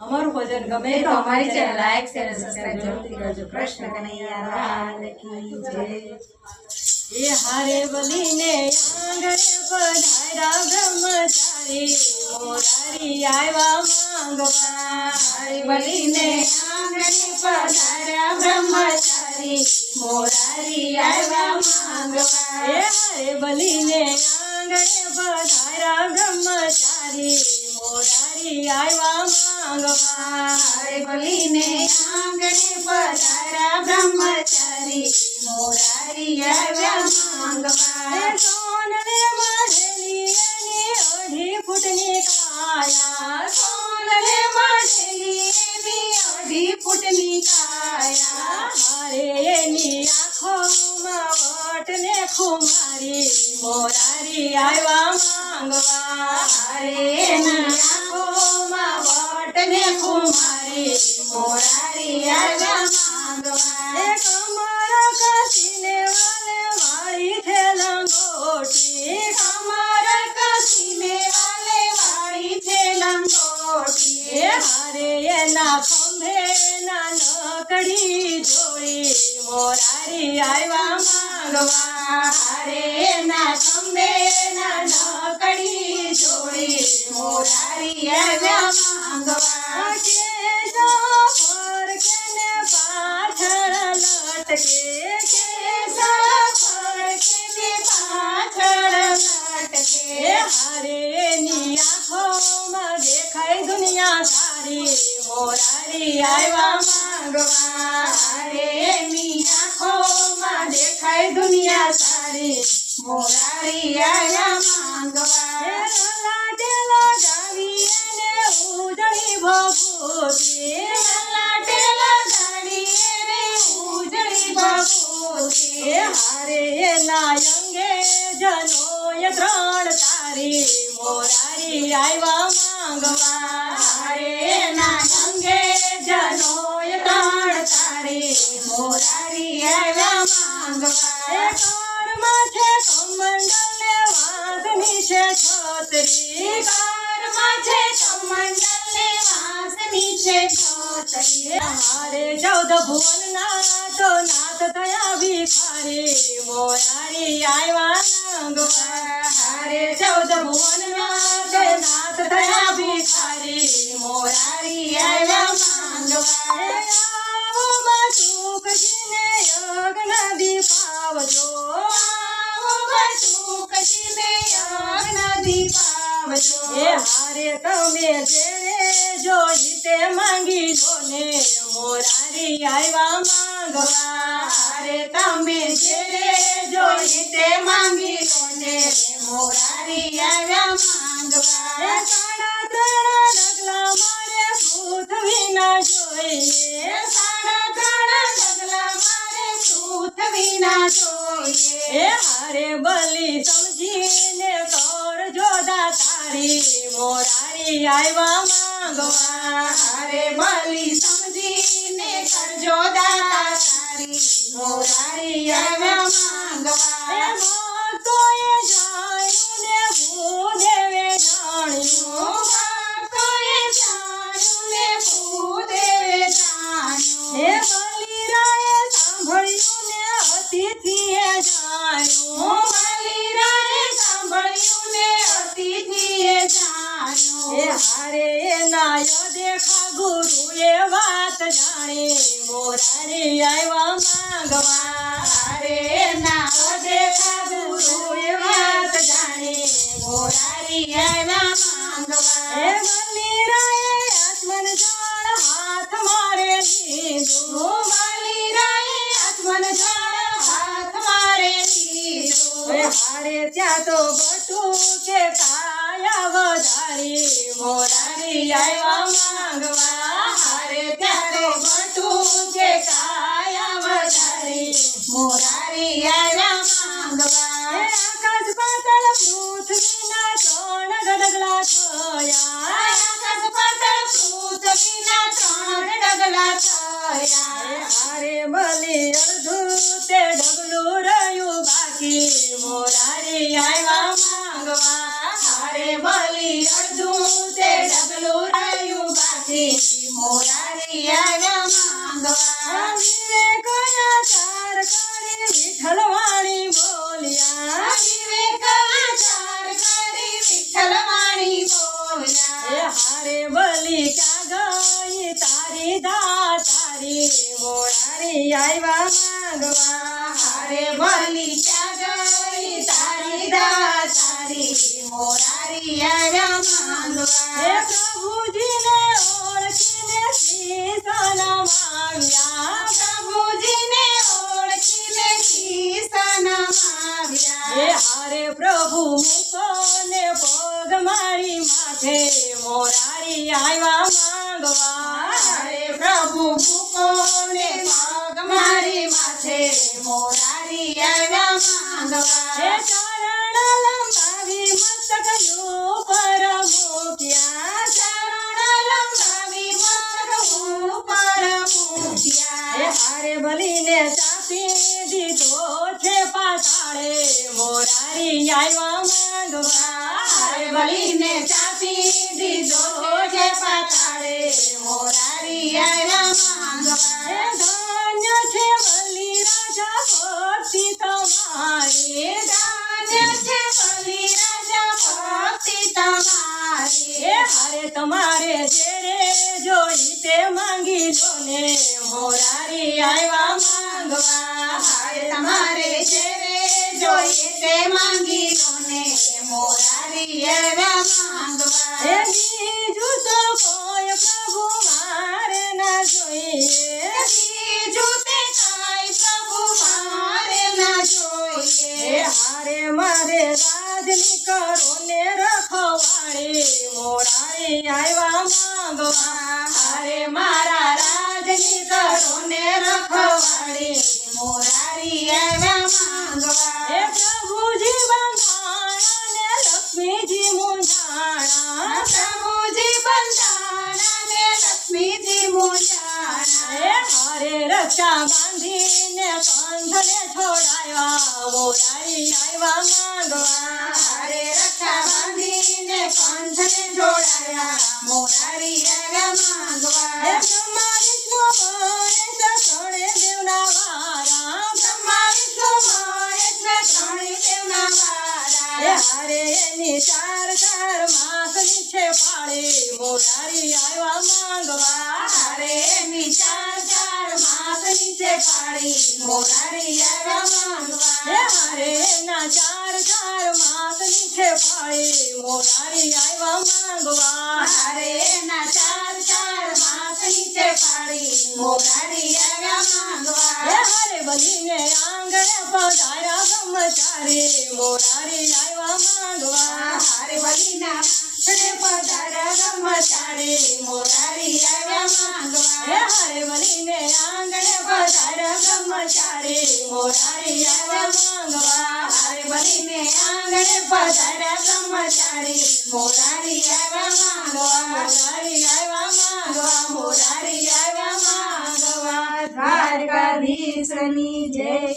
અમારું ભજન ગમે તો અમારી ચેનલ લાઈક શેર સબસ્ક્રાઇબ જરૂરથી કરજો. કૃષ્ણ કનૈયા એ હારે બલીને આંગણે પધાર્યા બ્રહ્મચારી મોરારી આવ્યા માંગવા. હારે બલીને આંગણે પધાર્યા બ્રહ્મચારી મોરારી આવ્યા માંગવા. એ હારે બલીને આંગણે પધાર્યા બ્રહ્મચારી મોરારી આવ્યા માંગવા હરે બલીને આંગણે પધાર્યા બ્રહ્મચારી મોરારી આવ્યા માંગવા એ સોનને મઢેલી એની અઢી ફૂટની કાયા સોનલે મળેલી એની અઢી ફૂટની કાયા હારે એની આંખોમાં વટને ખુમારી મોરારી આવ્યા ખંભે ના નકડી જોડી. મોરારી આવ્યા માંગવા હરે એના ખંભે ના નકડી જોડી મોરારી આવ્યા માંગવા. કે કેને પાછળ લટકે કે પાછળ લટકે, હારે એની આંખોમાં દેખાય દુનિયા સારી. મોરારી આવ્યા માંગવા. હરે એની આંખોમાં દેખાય દુનિયા સારી મોરારી આયા માંગવા. લાટેલો ગાવી એને ઉજળી ભભૂતિ લાટે લગાડી એને ઉજળી એ હારે એના અંગે જનોય ત્રણ તારી. મોરારી આવ્યા માંગવા. હારે એના અંગે જનોય ત્રણ તારી. મોરારી આવ્યા એ કારમાં છે કમંડલ ને વાંસની છે છત્રી કારમાં છે કમંડલ ને વાંસની છે છોતરી હારે ચૌદ ભુવનના તો નાથ થયા ભિખારી મોરારી આવ્યા માંગવા હારે ચૌદ ભુવનના તો નાથ થયા ભિખારી મોરારી આવ્યા માંગવા. હારે તમે જેને જોઈ તે માંગી લો ને મોરારી આવ્યા માંગવા. હારે તમે જે જોઈતે માંગી લો ને મોરારી આવ્યા માંગવા. એ હારે બલી સમજીને કરજો દાતારી. મોરારી આવ્યા માંગવા. હારે બલી સમજીને કરજો દાતા તારી મોરારી ત્યાં તો બટુ કે કાયા વધારી, મોરારી આવ્યા માંગવા. હારે ત્યારે બટુ કે કાયા વધારી, મોરારી આવ્યા માંગવા. આકાશ પાતળ પૃથ્વીના ત્રણ ગડગલા થયા. આકાશ પાતળ પૃથ્વીના ત્રણ ડગલા થયા. હારે બલી અડધું તે વિઠ્ઠલવાણી બોલ્યા એ બોલ્યા હારે બલી ક્યાં ગઈ તારી દા તારી મોરારી આવ્યા માંગવા હારે બલી ક્યાં ગઈ તારી દા તારી મોરારી આવ્યા માંગવા પ્રભુજીને ઓળખીને હારે પ્રભુ મુકોને પગ મારી માથે મોરારી આવ્યા માંગવા. હરે પ્રભુ મુકોને પગ મારી માથે મોરારી આવ્યા માંગવા. આવ્યા માંગવા. બલીને ચાપી દીધો છે પાતાળે. મોરારી આવ્યા માંગવા. હારે તમારે જેરે જોઈ તે માંગી લો ને. મોરારી આવ્યા માંગવા. તમારે જેરે જોઈ તે માંગી લો ને. મોરારી આવ્યા માંગવા. જો હારે રક્ષા બાંધીને કંધને છોડાયા, મોરારી આવ્યા માંગવા હરે રક્ષા બાંધીને કંધને જોડાયા મોરારી આવ્યા માંગવા બ્રહ્મા વિષ્ણુ નીચે પાડી મોરારી આવ્યા હે માંગવા હારે એના ચાર ચાર માસની છે પાળે મોરારી આવ્યા માંગવા. હારે એના ચાર ચાર માસ નીચે પાડી મોરારી આવ્યા માંગવા. હારે બલીને આંગણે પધાર્યા બ્રહ્મચારી મોરારી આવ્યા માંગવા. હારે બલીના છડે પધાર્યા બ્રહ્મચારી મોરારી આવ્યા માંગવા. હારે બલીને બ્રહ્મચારી મોરારી આવ્યા માંગવા. હારે બલીને આંગણે પધાર્યા બ્રહ્મચારી. મોરારી આવ્યા માંગવા મોરારી આવ્યા માંગવા મોરારી આવ્યા માંગવા. દ્વારકાધીશની જય.